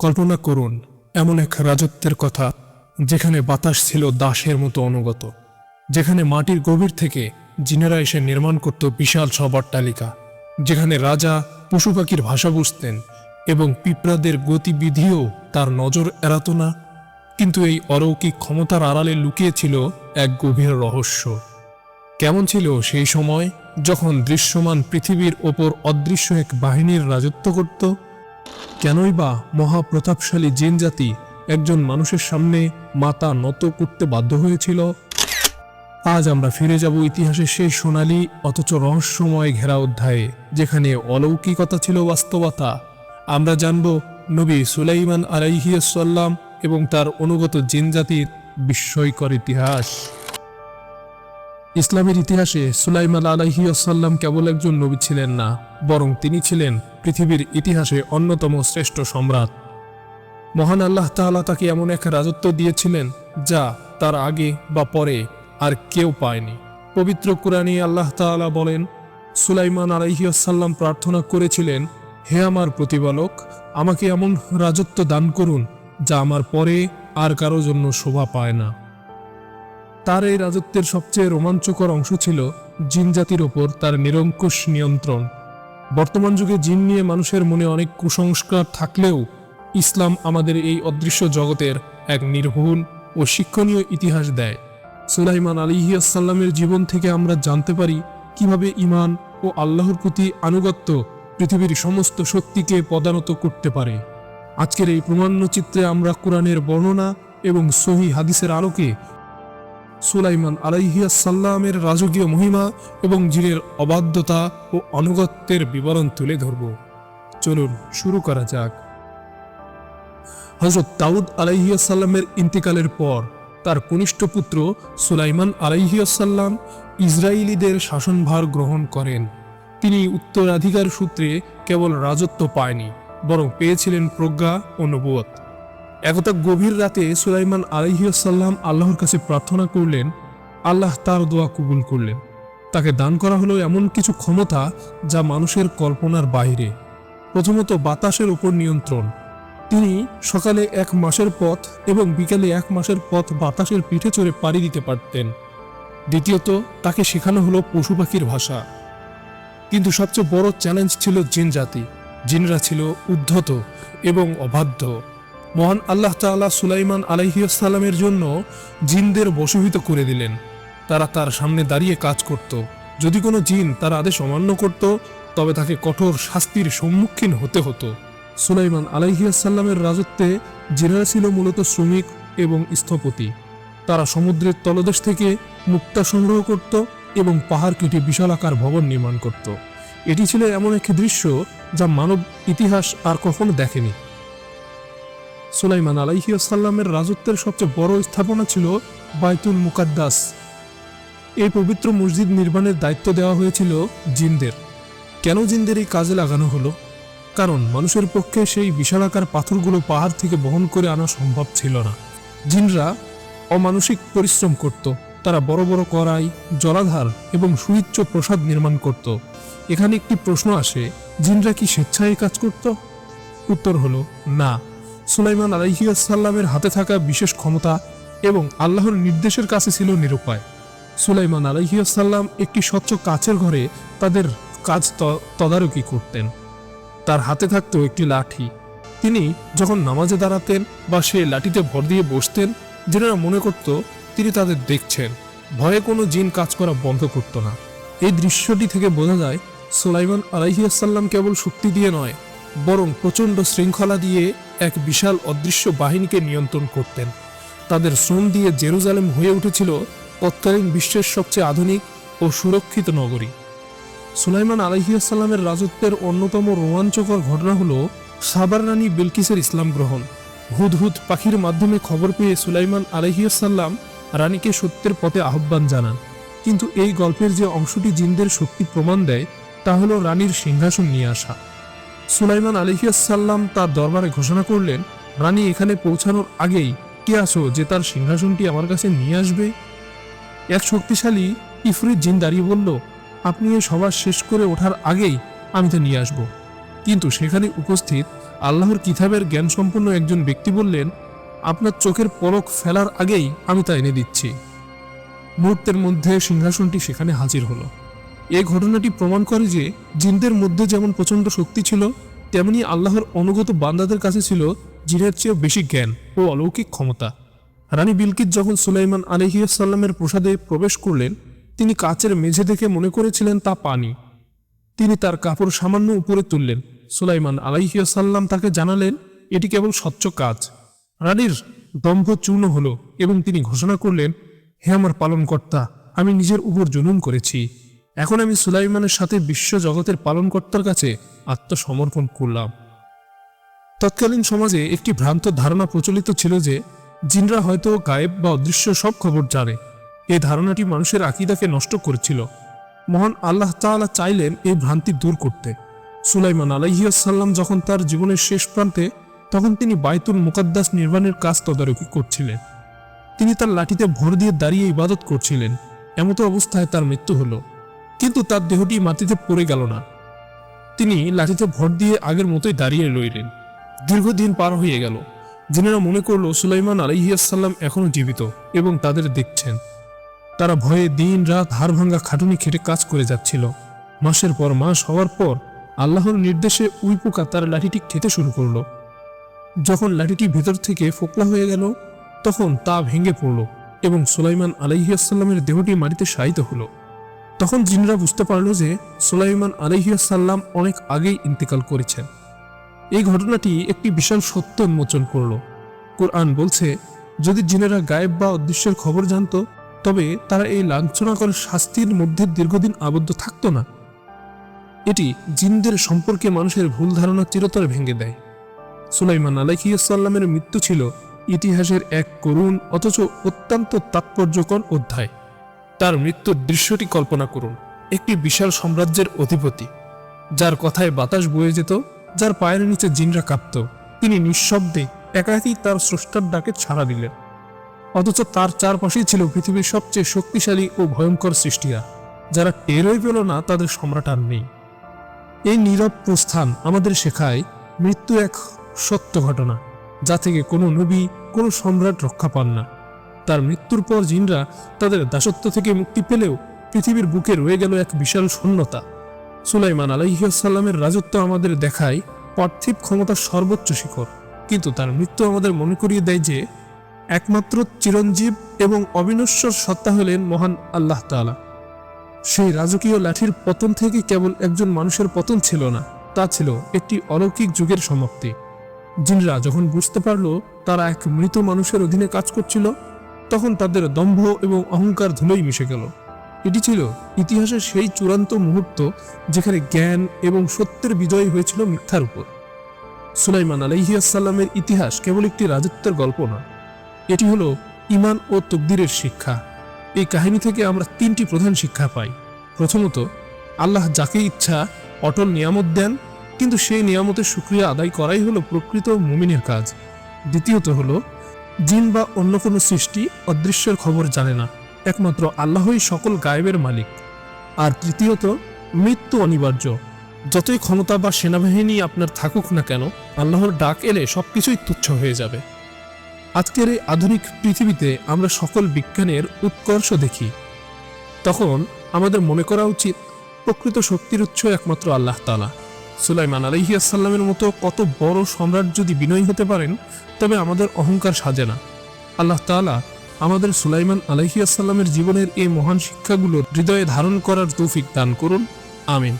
কল্পনা করুন, এমন এক রাজত্বের কথা যেখানে বাতাস ছিল দাসের মতো অনুগত, যেখানে মাটির গভীর থেকে জিনেরা এসে নির্মাণ করত বিশাল সব অট্টালিকা, যেখানে রাজা পশু পাখির ভাষা বুঝতেন এবং পিঁপড়াদের গতিবিধিও তার নজর এড়াত না। কিন্তু এই অলৌকিক ক্ষমতার আড়ালে লুকিয়ে ছিল এক গভীর রহস্য। কেমন ছিল সেই সময় যখন দৃশ্যমান পৃথিবীর ওপর অদৃশ্য এক বাহিনীর রাজত্ব করত? কেনই বা মহাপ্রতাপশালী জিন জাতি একজন মানুষের সামনে মাথা নত করতে বাধ্য হয়েছিল? আজ আমরা ফিরে যাব ইতিহাসের সেই সোনালী অথচ রহস্যময় ঘেরা অধ্যায়ে, যেখানে অলৌকিকতা ছিল বাস্তবতা। আমরা জানব নবী সুলাইমান আলাইহিয়াল্লাম এবং তার অনুগত জিন জাতির বিস্ময়কর ইতিহাস। ইসলামের ইতিহাসে সুলাইমান আলাইহিয়াল্লাম কেবল একজন নবী ছিলেন না, বরং তিনি ছিলেন পৃথিবীর ইতিহাসে অন্যতম শ্রেষ্ঠ সম্রাট। মহান আল্লাহ তাআলা তাকে এমন এক রাজত্ব দিয়েছিলেন যা তার আগে বা পরে আর কেউ পায়নি। পবিত্র কোরআনে আল্লাহ তাআলা বলেন, সুলাইমান আলাইহিয়াল্লাম প্রার্থনা করেছিলেন, হে আমার প্রতিপালক, আমাকে এমন রাজত্ব দান করুন যা আমার পরে আর কারও জন্য শোভা পায় না। তার এই রাজত্বের সবচেয়ে রোমাঞ্চকর অংশ ছিল জিন জাতির ওপর তার নিরঙ্কুশ নিয়ন্ত্রণ। বর্তমান যুগে জিন নিয়ে মানুষের মনে অনেক কুসংস্কার থাকলেও ইসলাম আমাদের এই অদৃশ্য জগতের এক নির্ভুল ও শিক্ষণীয় ইতিহাস দেয়। সুলাইমান আলিহিয়াসাল্লামের জীবন থেকে আমরা জানতে পারি কীভাবে ইমান ও আল্লাহর প্রতি আনুগত্য পৃথিবীর সমস্ত শক্তিকে পদানত করতে পারে। আজকের এই প্রমাণ্য চিত্রে আমরা কোরআনের বর্ণনা এবং সহি হাদিসের আলোকে সুলাইমান আলাইহিয়াসাল্লামের রাজকীয় মহিমা এবং জিনের অবাধ্যতা ও অনুগত্যের বিবরণ তুলে ধরব। চলুন শুরু করা যাক। হজরত দাউদ আলাইহিয়াসাল্লামের ইন্তিকালের পর তার কনিষ্ঠ পুত্র সুলাইমান আলাইহিয়াসাল্লাম ইসরায়েলিদের শাসনভার গ্রহণ করেন। তিনি উত্তরাধিকার সূত্রে কেবল রাজত্ব পায়নি, বরং পেয়েছিলেন প্রজ্ঞা ও নবুয়ত। একতা গভীর রাতে সুলাইমান আলহিউসাল্লাম আল্লাহর কাছে প্রার্থনা করলেন, আল্লাহ তার দোয়া কবুল করলেন। তাকে দান করা হলো এমন কিছু ক্ষমতা যা মানুষের কল্পনার বাইরে। প্রথমত বাতাসের উপর নিয়ন্ত্রণ। তিনি সকালে এক মাসের পথ এবং বিকালে এক মাসের পথ বাতাসের পিঠে চড়ে পাড়ি দিতে পারতেন। দ্বিতীয়ত, তাকে শেখানো হলো পশু পাখির ভাষা। কিন্তু সবচেয়ে বড় চ্যালেঞ্জ ছিল জিন জাতি। জিনরা ছিল উদ্ধত এবং অবাধ্য। মহান আল্লাহ তাআলা সুলাইমান আলাইহিয়াসাল্লামের জন্য জিনদের বশীভূত করে দিলেন। তারা তার সামনে দাঁড়িয়ে কাজ করত। যদি কোনো জিন তার আদেশ অমান্য করত, তবে তাকে কঠোর শাস্তির সম্মুখীন হতে হতো। সুলাইমান আলাইহিয়াসাল্লামের রাজত্বে জিনেরা ছিল মূলত শ্রমিক এবং স্থপতি। তারা সমুদ্রের তলদেশ থেকে মুক্তা সংগ্রহ করত এবং পাহাড় কেটে বিশালাকার ভবন নির্মাণ করত। এটি ছিল এমন একটি দৃশ্য যা মানব ইতিহাস আর কখনো দেখেনি। সুলাইমান আলাইহিয়াসাল্লামের রাজত্বের সবচেয়ে বড় স্থাপনা ছিল বাইতুল মুকাদ্দাস। এই পবিত্র মসজিদ নির্মাণের দায়িত্ব দেওয়া হয়েছিল জিনদের। কেন জিনদের এই কাজে লাগানো হলো? কারণ মানুষের পক্ষে সেই বিশালাকার পাথরগুলো পাহাড় থেকে বহন করে আনা সম্ভব ছিল না। জিনরা অমানসিক পরিশ্রম করত। তারা বড় বড় কড়াই, জলাধার এবং সুউচ্চ প্রসাদ নির্মাণ করত। এখানে একটি প্রশ্ন আসে, জিনরা কি স্বেচ্ছায় কাজ করত? উত্তর হলো, না। সুলাইমান আলাইহিয়াসাল্লামের হাতে থাকা বিশেষ ক্ষমতা এবং আল্লাহর নির্দেশের কাছে ছিল নিরুপায়। সুলাইমান আলাইহিয়াসাল্লাম একটি স্বচ্ছ কাচের ঘরে তাদের কাজ তদারকি করতেন। তার হাতে থাকতো একটি লাঠি। তিনি যখন নামাজে দাঁড়াতেন বা সে লাঠিতে ভর দিয়ে বসতেন, যেনারা মনে করত তিনি তাদের দেখছেন, ভয়ে কোনো জিন কাজ করা বন্ধ করত না। এই দৃশ্যটি থেকে বোঝা যায়, সুলাইমান আলাইহিয়াসাল্লাম কেবল শক্তি দিয়ে নয় বরং প্রচণ্ড শৃঙ্খলা দিয়ে এক বিশাল অদৃশ্য বাহিনীকে নিয়ন্ত্রণ করতেন। তাদের শ্রম দিয়ে জেরুজালেম হয়ে উঠেছিল তৎকালীন বিশ্বের সবচেয়ে আধুনিক ও সুরক্ষিত নগরী। সুলাইমান আলহিয়াসাল্লামের রাজত্বের অন্যতম রোমাঞ্চকর ঘটনা হলো সাবার রানী বিলকিসের ইসলাম গ্রহণ। হুদহুদ পাখির মাধ্যমে খবর পেয়ে সুলাইমান আলহিয়াসাল্লাম রানীকে সত্যের পথে আহ্বান জানান। কিন্তু এই গল্পের যে অংশটি জিনদের শক্তি প্রমাণ দেয়, তা হলো রানীর সিংহাসন নিয়ে আসা। সুলাইমান আলহিয়াসাল্লাম তার দরবারে ঘোষণা করলেন, রানী, এখানে পৌঁছানোর আগেই কে আসো যে তার সিংহাসনটি আমার কাছে নিয়ে আসবে? এক শক্তিশালী ইফরিত জিন দাঁড়িয়ে বলল, আপনি এই সভা শেষ করে ওঠার আগেই আমি তা নিয়ে আসব। কিন্তু সেখানে উপস্থিত আল্লাহর কিতাবের জ্ঞান সম্পন্ন একজন ব্যক্তি বললেন, আপনার চোখের পলক ফেলার আগেই আমি তা এনে দিচ্ছি। মুহূর্তের মধ্যে সিংহাসনটি সেখানে হাজির হলো। এই ঘটনাটি প্রমাণ করে যে জিনদের মধ্যে যেমন প্রচণ্ড শক্তি ছিল, তেমনি আল্লাহর অনুগত বান্দাদের কাছে ছিল জিনের চেয়েও বেশি জ্ঞান ও অলৌকিক ক্ষমতা। রানী বিলকিত যখন সুলাইমান আলহিয়াসাল্লামের প্রসাদে প্রবেশ করলেন, তিনি কাচের মেঝে দেখে মনে করেছিলেন তা পানি। তিনি তার কাপড় সামান্য উপরে তুললেন। সুলাইমান আলাইহিয়াসাল্লাম তাকে জানালেন, এটি কেবল স্বচ্ছ কাজ রানীর দম্ভ চূর্ণ হলো এবং তিনি ঘোষণা করলেন, হে আমার পালনকর্তা, আমি নিজের উপর জুলুম করেছি। এখন আমি সুলাইমানের সাথে বিশ্ব জগতের পালনকর্তার কাছে আত্মসমর্পণ করলাম। তৎকালীন সমাজে একটি ভ্রান্ত ধারণা প্রচলিত ছিল যে, জিনরা হয়তো গায়েব বা অদৃশ্য সব খবর জানে। এই ধারণাটি মানুষের আকিদাকে নষ্ট করেছিল। মহান আল্লাহ তাআলা চাইলেন এই ভ্রান্তি দূর করতে। সুলাইমান আলাইহিয়াসাল্লাম যখন তার জীবনের শেষ প্রান্তে, তখন তিনি বাইতুল মুকাদ্দাস নির্মাণের কাজ তদারকি করছিলেন। তিনি তার লাঠিতে ভর দিয়ে দাঁড়িয়ে ইবাদত করছিলেন। এমতো অবস্থায় তার মৃত্যু হলো। কিন্তু তার দেহটি মাটিতে পড়ে গেল না। তিনি লাঠিতে ভর দিয়ে আগের মতোই দাঁড়িয়ে রইলেন। দীর্ঘদিন পার হয়ে গেল। জিনেরা মনে করল সুলাইমান আলাইহিয়াসাল্লাম এখনও জীবিত এবং তাদের দেখছেন। তারা ভয়ে দিন রাত হাড় ভাঙ্গা খাটুনি খেটে কাজ করে যাচ্ছিল। মাসের পর মাস হওয়ার পর আল্লাহর নির্দেশে উই পোকা তার লাঠিটি খেতে শুরু করল। যখন লাঠিটি ভেতর থেকে ফোকলা হয়ে গেল, তখন তা ভেঙে পড়ল এবং সুলাইমান আলাইহিয়াসাল্লামের দেহটি মাটিতে শায়িত হলো। তখন জিনরা বুঝতে পারল যে সুলাইমান আলাইহিয়াসাল্লাম অনেক আগেই ইন্তেকাল করেছেন। এই ঘটনাটি একটি বিশাল সত্য উন্মোচন করল। কোরআন বলছে, যদি জিনেরা গায়েব বা অদৃশ্যের খবর জানত, তবে তারা এই লাঞ্ছনাকর শাস্তির মধ্যে দীর্ঘদিন আবদ্ধ থাকতো না। এটি জিনদের সম্পর্কে মানুষের ভুল ধারণা চিরতরে ভেঙে দেয়। সুলাইমান আলাইহিয়াসাল্লামের মৃত্যু ছিল ইতিহাসের এক করুণ, অথচ অত্যন্ত তাৎপর্যকর অধ্যায়। তার মৃত্যুর দৃশ্যটি কল্পনা করুন। একটি বিশাল সাম্রাজ্যের অধিপতি। যার কথায় বাতাস বয়ে যেত, যার পায়ের নিচে জিনরা কাঁপত। তিনি নিঃশব্দে একাকী তার স্রষ্টার ডাকে ছাড়া দিলেন। অথচ তার চারপাশেই ছিল পৃথিবীর সবচেয়ে শক্তিশালী ও ভয়ঙ্কর সৃষ্টিরা যারা টেরই পেল না তাদের সম্রাট আর নেই। এই নীরব প্রস্থান আমাদের শেখায় মৃত্যু এক সত্য ঘটনা, যা থেকে কোনো নবী, কোনো সম্রাট রক্ষা পান না। তার মৃত্যুর পর জিনরা তাদের দাসত্ব থেকে মুক্তি পেলেও পৃথিবীর বুকে রয়ে গেল এক বিশাল শূন্যতা। সুলাইমান আলাইহিয়াসাল্লামের রাজত্ব আমাদের দেখায় পার্থিব ক্ষমতার সর্বোচ্চ শিখর। কিন্তু তার মৃত্যু আমাদের মনে করিয়ে দেয় যে, একমাত্র চিরঞ্জীব এবং অবিনশ্বর সত্তা হলেন মহান আল্লাহ তাআলা। সেই রাজকীয় লাঠির পতন থেকে কেবল একজন মানুষের পতন ছিল না, তা ছিল একটি অলৌকিক যুগের সমাপ্তি। জিনরা যখন বুঝতে পারল তারা এক মৃত মানুষের অধীনে কাজ করছিল তখন তাদের দম্ভ এবং অহংকার ধুলোই মিশে গেল। এটি ছিল ইতিহাসের সেই চূড়ান্ত মুহূর্ত যেখানে জ্ঞান এবং সত্যের বিজয় হয়েছিল মিথ্যার উপর। সুলাইমান আলাইহিয়াসাল্লামের ইতিহাস কেবল একটি রাজত্বের গল্প না, এটি হলো ইমান ও তকদিরের শিক্ষা। এই কাহিনী থেকে আমরা তিনটি প্রধান শিক্ষা পাই। প্রথমত, আল্লাহ যাকে ইচ্ছা অটল নিয়ামত দেন, কিন্তু সেই নিয়ামতের সুক্রিয়া আদায় করাই হলো প্রকৃত মুমিনের কাজ। দ্বিতীয়ত হলো জিন বা অন্য কোনো সৃষ্টি অদৃশ্যের খবর জানে না। একমাত্র আল্লাহই সকল গায়েবের মালিক। আর তৃতীয়ত, মৃত্যু অনিবার্য। যতই ক্ষমতা বা সেনাবাহিনী আপনার থাকুক না কেন, আল্লাহর ডাক এলে সবকিছুই তুচ্ছ হয়ে যাবে। আজকের এই আধুনিক পৃথিবীতে আমরা সকল বিজ্ঞানের উৎকর্ষ দেখি। তখন আমাদের মনে করা উচিত, প্রকৃত শক্তির উৎস একমাত্র আল্লাহ তালা সুলাইমান আলহিয়াসাল্লামের মতো কত বড় সম্রাট যদি বিনয়ী হতে পারেন, তবে আমাদের অহংকার সাজে না। আল্লাহ তালা আমাদের সুলাইমান আলহিয়াসাল্লামের জীবনের এই মহান শিক্ষাগুলো হৃদয়ে ধারণ করার তৌফিক দান করুন। আমিন।